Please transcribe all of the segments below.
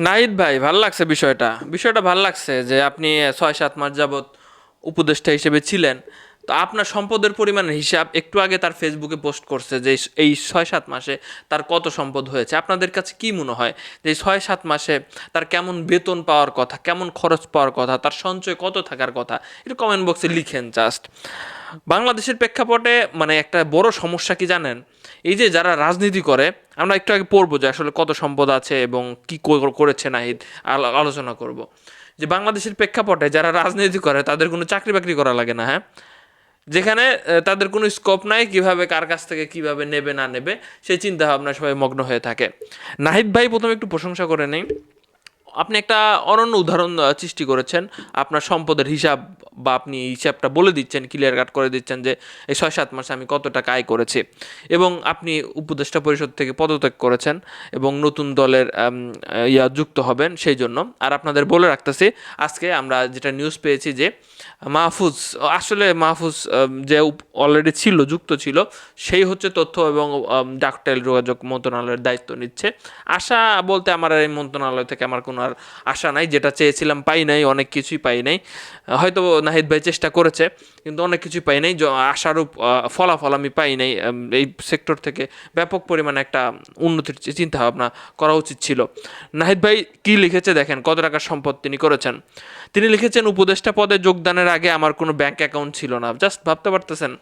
নাহিদ ভাই, ভালো লাগছে বিষয়টা? বিষয়টা ভালো লাগছে যে আপনি ছয়, সাত মাস যাবৎ উপদেষ্টা হিসেবে ছিলেন। তো আপনার সম্পদের পরিমাণের হিসাব একটু আগে তার ফেসবুকে পোস্ট করছে যে এই- ছয় সাত মাসে তার কত সম্পদ হয়েছে। আপনাদের কাছে কি মনে হয় যে ছয় সাত মাসে তার কেমন বেতন পাওয়ার কথা, কেমন খরচ পাওয়ার কথা, তার সঞ্চয় কত থাকার কথা, এটা কমেন্ট বক্সে লিখেন জাস্ট বাংলাদেশের প্রেক্ষাপটে মানে একটা বড় সমস্যা কি জানেন? এই যে যারা রাজনীতি করে, আমরা একটু আগে পড়ব যে আসলে কত সম্পদ আছে এবং কি করেছে নাহিদ, আলো- আলোচনা করব। যে বাংলাদেশের প্রেক্ষাপটে যারা রাজনীতি করে, তাদের কোনো চাকরি বাকরি করা লাগে না হ্যাঁ? যেখানে তাদের কোনো স্কোপ নাই কীভাবে কার কাছ থেকে কীভাবে নেবে, না নেবে, সেই চিন্তা ভাবনা সবাই মগ্ন হয়ে থাকে। নাহিদ ভাই প্রথমে একটু প্রশংসা করে নেই। আপনি একটা অনন্য উদাহরণ সৃষ্টি করেছেন। আপনার সম্পদের হিসাব বা আপনি এই হিসাবটা বলে দিচ্ছেন ক্লিয়ার কাট করে দিচ্ছেন যে এই ছয় সাত মাসে আমি কত টাকা আয় করেছি। এবং আপনি উপদেষ্টা পরিষদ থেকে পদত্যাগ করেছেন এবং নতুন দলের ইয়া যুক্ত হবেন সেই জন্য। আর আপনাদের বলে রাখতেছি, আজকে আমরা যেটা নিউজ পেয়েছি যে মাহফুজ, আসলে মাহফুজ যে অলরেডি ছিল, যুক্ত ছিল, সেই হচ্ছে তথ্য এবং ডাকটাইল যোগাযোগ মন্ত্রণালয়ের দায়িত্ব নিচ্ছে। আশা বলতে আমার এই মন্ত্রণালয় থেকে আমার কোনো আর আশা নাই, যেটা চেয়েছিলাম পাই নাই, অনেক কিছুই পাই নাই। হয়তো নাহিদ ভাই চেষ্টা করেছে, কিন্তু অনেক কিছুই পাই নাই। আশারূপ ফলাফল আমি পাই নাই। এই সেক্টর থেকে ব্যাপক পরিমাণে একটা উন্নতির চিন্তা ভাবনা করা উচিত ছিল। নাহিদ ভাই কি লিখেছে দেখেন, কত টাকার সম্পদ তিনি করেছেন? তিনি লিখেছেন, উপদেষ্টা পদে যোগদানের আগে আমার কোনো ব্যাংক অ্যাকাউন্ট ছিল না। জাস্ট ভাবতে পারতেছেন,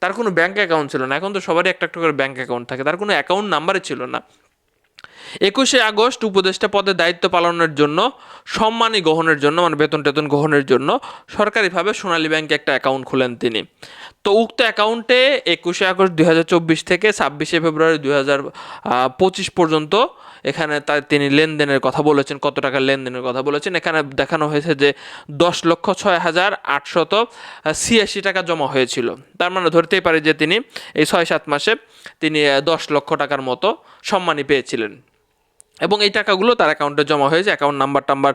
তার কোনো ব্যাংক অ্যাকাউন্ট ছিল না। এখন তো সবারই একটা একটা করে ব্যাংক অ্যাকাউন্ট থাকে, তার কোনো অ্যাকাউন্ট নাম্বারই ছিল না। একুশে আগস্ট উপদেষ্টা পদে দায়িত্ব পালনের জন্য, সম্মানী গ্রহণের জন্য মানে বেতন টেতন গ্রহণের জন্য সরকারিভাবে সোনালী ব্যাংকে একটা অ্যাকাউন্ট খুলেন তিনি। তো উক্ত অ্যাকাউন্টে একুশে আগস্ট দুই থেকে ছাব্বিশে ফেব্রুয়ারি দুই পর্যন্ত এখানে তার তিনি লেনদেনের কথা বলেছেন, কত টাকার লেনদেনের কথা বলেছেন। এখানে দেখানো হয়েছে যে দশ লক্ষ ছয় হাজার আটশত ছিয়াশি টাকা জমা হয়েছিল। তার মানে ধরতেই পারি যে তিনি এই ছয় সাত মাসে তিনি দশ লক্ষ টাকার মতো সম্মানী পেয়েছিলেন। এবং এই টাকাগুলো তার অ্যাকাউন্টে জমা হয়েছে, অ্যাকাউন্ট নাম্বার টাম্বার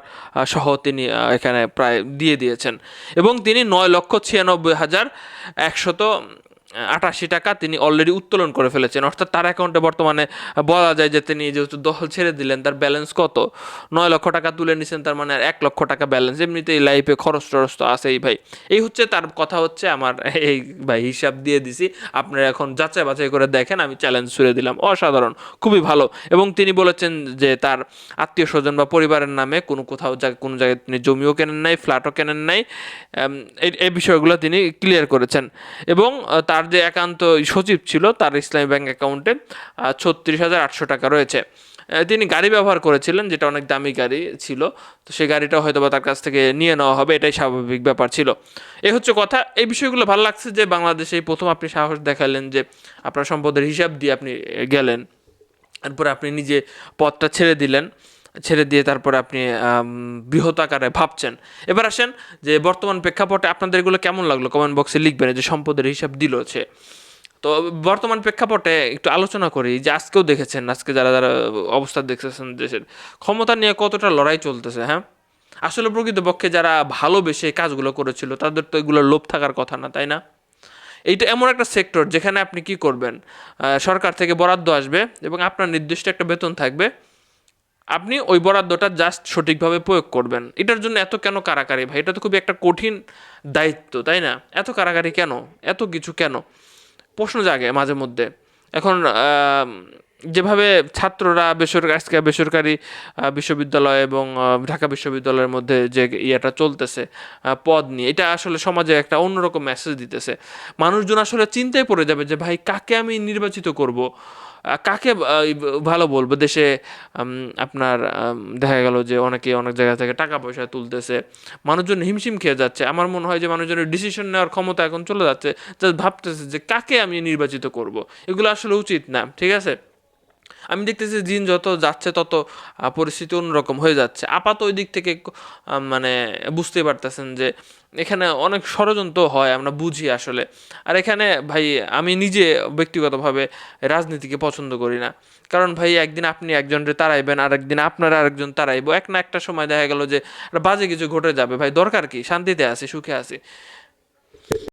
সহ তিনি এখানে প্রায় দিয়ে দিয়েছেন। এবং তিনি নয় লক্ষ ছিয়ানব্বই হাজার একশত আটাশি টাকা তিনি অলরেডি উত্তোলন করে ফেলেছেন। অর্থাৎ তার অ্যাকাউন্টে বর্তমানে বলা যায় যে তিনি যেহেতু দল ছেড়ে দিলেন তার ব্যালেন্স কত? নয় লক্ষ টাকা তুলে নিছেন তার মানে আর এক লক্ষ টাকা ব্যালেন্স এমনিতেই লাইফে খরচ টরচ তো আছেই ভাই। এই হচ্ছে তার কথা হচ্ছে আমার এই ভাই হিসাব দিয়ে দিছি। আপনারা এখন যাচাই বাছাই করে দেখেন আমি চ্যালেঞ্জ ছুড়ে দিলাম। অসাধারণ খুবই ভালো। এবং তিনি বলেছেন যে তার আত্মীয় স্বজন বা পরিবারের নামে কোনো কোথাও কোনো জায়গায় তিনি জমিও কেনেন নাই ফ্ল্যাটও কেনেন নাই। এই বিষয়গুলো তিনি ক্লিয়ার করেছেন। এবং আহ, তার যে একান্ত সচিব ছিল তার ইসলামী ব্যাংক অ্যাকাউন্টে ছত্রিশ হাজার আটশো টাকা রয়েছে। তিনি গাড়ি ব্যবহার করেছিলেন, যেটা অনেক দামি গাড়ি ছিল। তো সেই গাড়িটা হয়তো বা তার কাছ থেকে নিয়ে নেওয়া হবে, এটাই স্বাভাবিক ব্যাপার ছিল। এই হচ্ছে কথা, এই বিষয়গুলো ভালো লাগছে যে বাংলাদেশে প্রথম আপনি সাহস দেখালেন যে আপনার সম্পদের হিসাব দিয়ে আপনি গেলেন। তারপরে আপনি নিজে পথটা ছেড়ে দিলেন। ছেড়ে দিয়ে তারপরে আপনি বৃহৎ আকারে ভাবছেন। এবার আসেন যে বর্তমান প্রেক্ষাপটে আপনাদের এগুলো কেমন লাগল? কমেন্ট বক্সে লিখবেন যে সম্পদের হিসাব দিল সে। তো বর্তমান প্রেক্ষাপটে একটু আলোচনা করি, যে আজকেও দেখেছেন, আজকে যারা যারা অবস্থা দেখতেছেন দেশের, ক্ষমতা নিয়ে কতটা লড়াই চলতেছে হ্যাঁ? আসলে প্রকৃতপক্ষে যারা ভালোবেসে কাজগুলো করেছিল, তাদের তো এগুলো লোভ থাকার কথা না, তাই না? এইটা এমন একটা সেক্টর যেখানে আপনি কি করবেন? সরকার থেকে বরাদ্দ আসবে এবং আপনার নির্দিষ্ট একটা বেতন থাকবে। আপনি ওই বরাদ্দটা জাস্ট সঠিকভাবে প্রয়োগ করবেন। এটার জন্য এত কেন কারাকারি ভাই? এটা তো খুবই একটা কঠিন দায়িত্ব, তাই না? এত কারাকারি কেন? এত কিছু কেন? প্রশ্ন জাগে মাঝে মধ্যে। এখন যেভাবে ছাত্ররা বেসরকারি আজকে বেসরকারি বিশ্ববিদ্যালয় এবং ঢাকা বিশ্ববিদ্যালয়ের মধ্যে যে ইয়েটা চলতেছে পদ নিয়ে, এটা আসলে সমাজে একটা অন্যরকম মেসেজ দিতেছে। মানুষজন আসলে চিন্তায় পড়ে যাবে যে, ভাই, কাকে আমি নির্বাচিত করব? কাকে ভালো বলব? দেশে আপনার দেখা গেল যে অনেকে অনেক জায়গা থেকে টাকা পয়সা তুলতেছে, মানুষজন হিমশিম খেয়ে যাচ্ছে। আমার মনে হয় যে মানুষজনের ডিসিশন নেওয়ার ক্ষমতা এখন চলে যাচ্ছে। যা ভাবতেছে যে কাকে আমি নির্বাচিত করব? এগুলো আসলে উচিত না, ঠিক আছে? আমি দেখতেছি দিন যত যাচ্ছে তত পরিস্থিতি অন্যরকম হয়ে যাচ্ছে। আপাত ওই দিক থেকে মানে বুঝতেই পারতেছেন যে এখানে অনেক ষড়যন্ত্র হয়, আমরা বুঝি আসলে। আর এখানে ভাই, আমি নিজে ব্যক্তিগতভাবে রাজনীতিকে পছন্দ করি না। কারণ ভাই, একদিন আপনি একজনকে তাড়াইবেন আর একদিন আপনার আরেকজন তাড়াইবো এক না একটা সময় দেখা গেল যে বাজে কিছু ঘটে যাবে। ভাই, দরকার কি? শান্তিতে আছি, সুখে আছি।